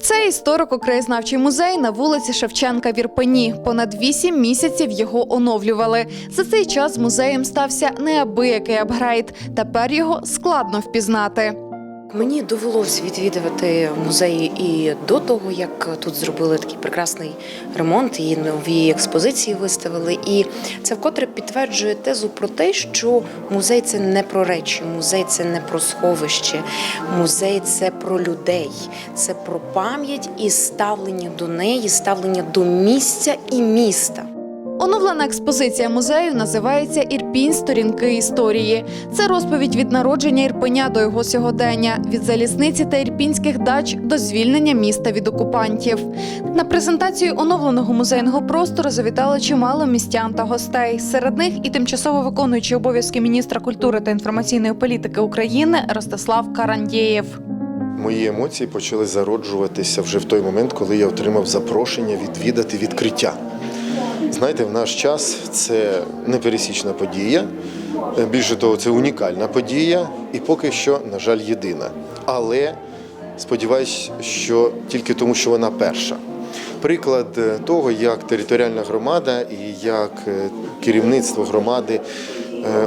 Це історико-краєзнавчий музей на вулиці Шевченка в Ірпені. Понад вісім місяців його оновлювали. За цей час музеєм стався неабиякий апгрейд. Тепер його складно впізнати. Мені довелось відвідувати музеї і до того, як тут зробили такий прекрасний ремонт і нові експозиції виставили. І це вкотре підтверджує тезу про те, що музей це не про речі, музей це не про сховище, музей це про людей, це про пам'ять і ставлення до неї, ставлення до місця і міста. Оновлена експозиція музею називається Ірпінь сторінки історії. Це розповідь від народження Ірпеня до його сьогодення, від залізниці та ірпінських дач до звільнення міста від окупантів. На презентацію оновленого музейного простору завітало чимало містян та гостей. Серед них і тимчасово виконуючий обов'язки міністра культури та інформаційної політики України Ростислав Карандєєв. Мої емоції почали зароджуватися вже в той момент, коли я отримав запрошення відвідати відкриття. Знаєте, в наш час це непересічна подія. Е, Більше того, це унікальна подія і поки що, на жаль, єдина. Але сподіваюсь, що тільки тому, що вона перша. Приклад е, того, як територіальна громада і як е, керівництво громади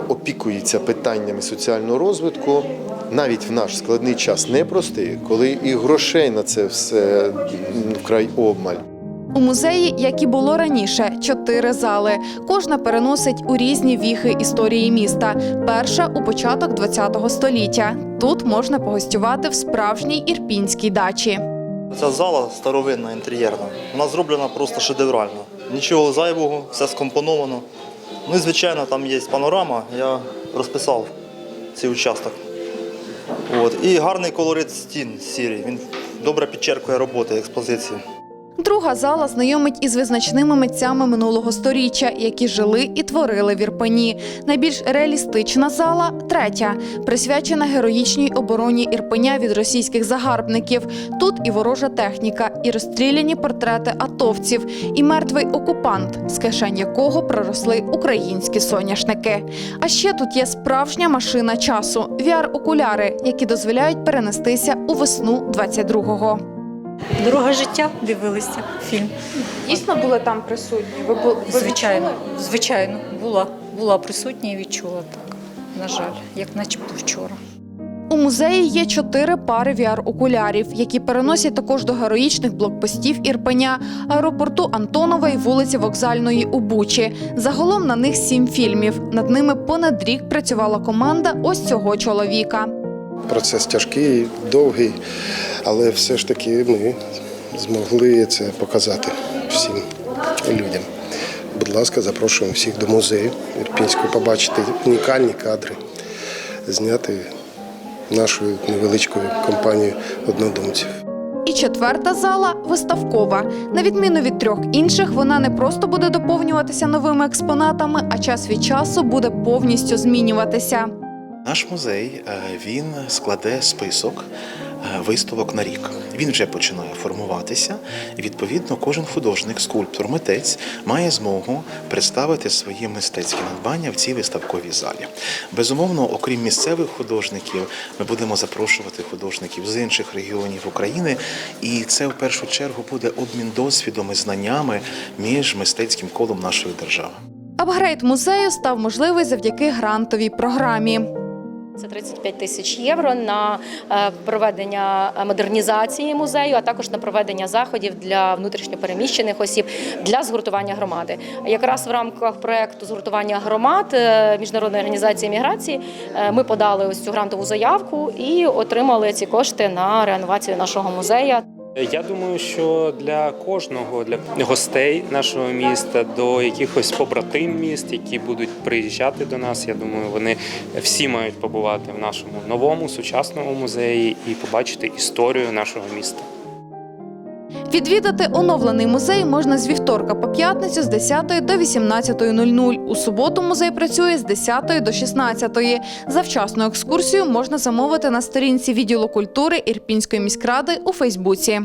опікується питаннями соціального розвитку, навіть в наш складний час непростий, коли і грошей на це все вкрай обмаль. У музеї, як і було раніше, чотири зали. Кожна переносить у різні віхи історії міста. Перша у початок ХХ століття. Тут можна погостювати в справжній ірпінській дачі. Ця зала старовинна, інтер'єрна. Вона зроблена просто шедеврально. Нічого зайвого, все скомпоновано. Ну і звичайно, там є панорама. Я розписав цей участок. От. І гарний колорит стін сірий. Він добре підчеркує роботи експозиції. Друга зала знайомить із визначними митцями минулого сторіччя, які жили і творили в Ірпені. Найбільш реалістична зала третя, присвячена героїчній обороні Ірпеня від російських загарбників. Тут і ворожа техніка, і розстріляні портрети атовців, і мертвий окупант, з кишень якого проросли українські соняшники. А ще тут є справжня машина часу VR-окуляри, які дозволяють перенестися у весну 22-го. Дорога життя дивилися фільм. Дійсно були там присутні. Ви були Звичайно, звичайно, була, була присутня і відчула так. На жаль, як начебто вчора. У музеї є чотири пари VR-окулярів, які переносять також до героїчних блокпостів Ірпеня, аеропорту Антонова і вулиці Вокзальної у Бучі. Загалом на них сім фільмів. Над ними понад рік працювала команда ось цього чоловіка. Процес тяжкий, довгий, але все ж таки ми змогли це показати всім людям. Будь ласка, запрошуємо всіх до музею Ірпінського побачити унікальні кадри, зняти нашою невеличкою компанією однодумців. І четверта зала виставкова. На відміну від трьох інших, вона не просто буде доповнюватися новими експонатами, а час від часу буде повністю змінюватися. Наш музей е, він складе список е, виставок на рік. Він вже починає формуватися. І відповідно, кожен художник, скульптор, митець має змогу представити свої мистецькі надбання в цій виставковій залі. Безумовно, окрім місцевих художників, ми будемо запрошувати художників з інших регіонів України, і це в першу чергу буде обмін досвідом і знаннями між мистецьким колом нашої держави. Апгрейд музею став можливий завдяки грантовій програмі. Це 35 тисяч євро на е, проведення модернізації музею, а також на проведення заходів для внутрішньопереміщених осіб для згуртування громади. Якраз в рамках проекту згуртування громад е, міжнародної організації міграції е, ми подали ось цю грантову заявку і отримали ці кошти на реновацію нашого музею. Я думаю, що для кожного, для гостей нашого міста, до якихось побратим міст, які будуть приїжджати до нас, я думаю, вони всі мають побувати в нашому новому сучасному музеї і побачити історію нашого міста. Відвідати оновлений музей можна з вівторка по п'ятницю з 10 до 18.00. У суботу музей працює з 10 до 16. Завчасну екскурсію можна замовити на сторінці відділу культури Ірпінської міськради у Фейсбуці.